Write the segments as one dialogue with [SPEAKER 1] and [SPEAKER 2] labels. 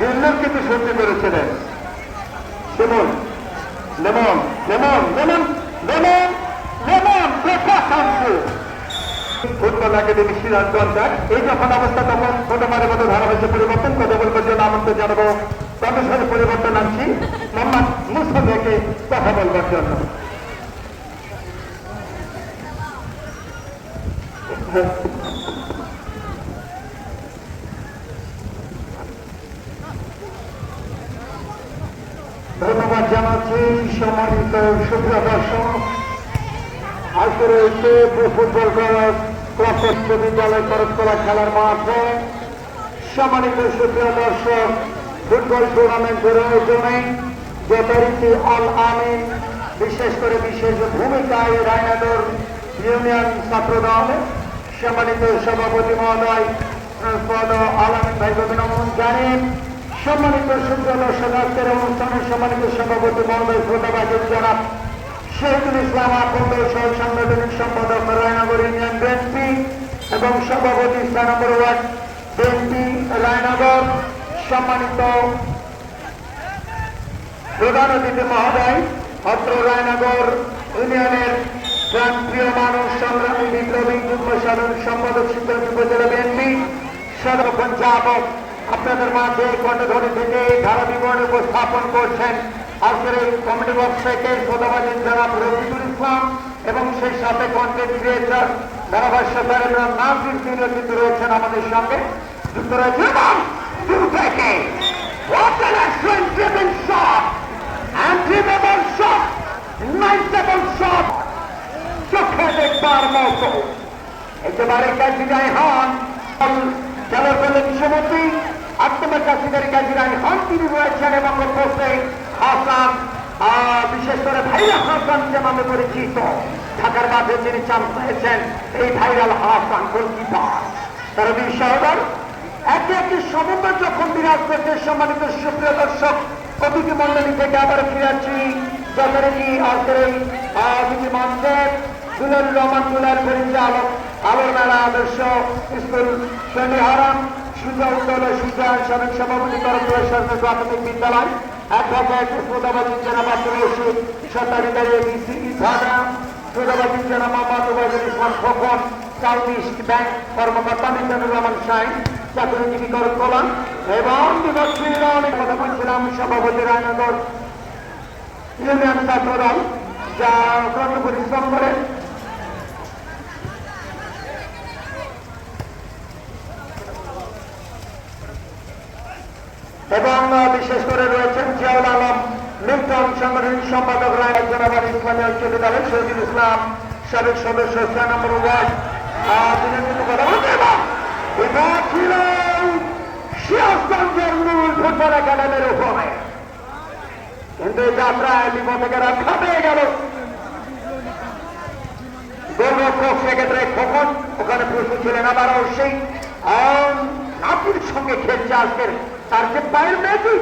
[SPEAKER 1] দিল্লির কিন্তু সহ্য করেছিলেন। শুনুন, lemon lemon lemon lemon lemon football academy Sirajganj. এই যখন অবস্থা তখন ছোটমারের মতো ধারাবাহিক পরিবর্তন, কথা বলবার জন্য আমন্ত্রণ জানাব। কমিশনের পরিবর্তন আনছি, মোহাম্মদ মুস্তফাকে কথা বলবার জন্য। ধন্যবাদ জানাচ্ছি সম্মানিত সুপ্রিয় দর্শক আজকে রয়েছে ফুটবল ক্লাব ক্লাব বিদ্যালয় করতলা খেলার মাঠে সম্মানিত সুপ্রিয় দর্শক ফুটবল টুর্নামেন্টের আয়োজনে যথারীতি অল আমিন, বিশেষ করে বিশেষ ভূমিকায় রায়নাদর ইউনিয়ন ছাত্রদল। সম্মানিত সভাপতি মহোদয় আলামিন ভাই অভিনন্দন জানেন সম্মানিত সুপ্রিয় দর্শক আজকের অনুষ্ঠানের সম্মানিত সভাপতি মহোদয় শ্রোতাবাজির জনাব শহীদুল ইসলাম আকন্দ সহ সাংগঠনিক সম্পাদক রায়নগর ইউনিয়ন বিএনপি এবং সভাপতি ইসলাম নম্বর ওয়ার্ড বিএনপি রায়নগর। সম্মানিত প্রধান অতিথি মহোদয়, অত্র রায়নগর ইউনিয়নের প্রান্তীয় মানুষ সংগ্রামী বিপ্লবী যুগ্ম সাধারণ সম্পাদক শিক্ষক উপজেলা বিএনপি সদর পঞ্চায়েত আপনাদের মাঝে কণ্ঠধ্বনি থেকে ধারা বিবরণ উপস্থাপন করছেন আজকের এই কমিটি বক্স থেকে শ্রোতাবাদী জনাব রফিকুল ইসলাম এবং সেই সাথে কন্টেন্ট ক্রিয়েটার ধারাভাষ্যকার ইমরান নাজির তিনি কিন্তু রয়েছেন আমাদের সঙ্গে। যুক্ত রয়েছে এবং দূর থেকে মতো। একেবারে কাজিরাই হন খেলার সমতি কাছিদারি কাজিরাই হন তিনি রয়েছেন এবং পোস্টে হাসান বিশেষ করে ভাইরা হাসান যে নামে পরিচিত, ঢাকার মাঝে যিনি চান্স পেয়েছেন, এই ভাইরাল হাসান গোলকিপার। তারা বীর সহদর একে একে সমন্বয় যখন বিরাজ করছে, সম্মানিত সুপ্রিয় দর্শক, অতিথি মন্ডলী থেকে আবার ফিরে আসছি। যথারীতি এই অতিথি মঞ্চে দুলারুর রহমান দুলার পরিচালক, আলোর মেলা আদর্শ, স্কুল শনি হারাম সুজা সুজা সাবেক সভাপতি করমপুরের সরকার বিদ্যালয় অ্যাডভোকেট প্রদাবাদী জনাব আব্দুল রশিদ সত্তাধিকারী ব্যাংক কর্মকর্তা মিজানুর রহমান সাইন চাকরিজীবী এবং বিভক্তিরা অনেক কথা বলছিলাম ইউনিয়ন ছাত্রদল, যা অক্লান্ত করে। এবং বিশেষ করে রয়েছেন জিয়াউল আলম, মিল্টন সাংগঠনিক সম্পাদক রায় ইসলামী ঐক্য দলের শহীদুল ইসলাম, সাবেক সদস্য ছয় নম্বর কিন্তু রক্ষা পেয়ে গেল। সেক্ষেত্রে ওখানে প্রস্তুত ছিলেন আবারও সেই নাপির সঙ্গে খেলছে আজকের তার যে পায়ের ম্যাজিক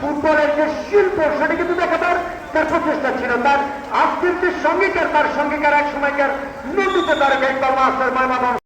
[SPEAKER 1] ফুটবলের যে শিল্প, সেটা কিন্তু দেখাবার তার প্রচেষ্টা ছিল। তার আজকের যে সঙ্গীকার, তার সঙ্গীকার এক সময়কার নন্দিত তার একবার মাস্টার মাইমাদন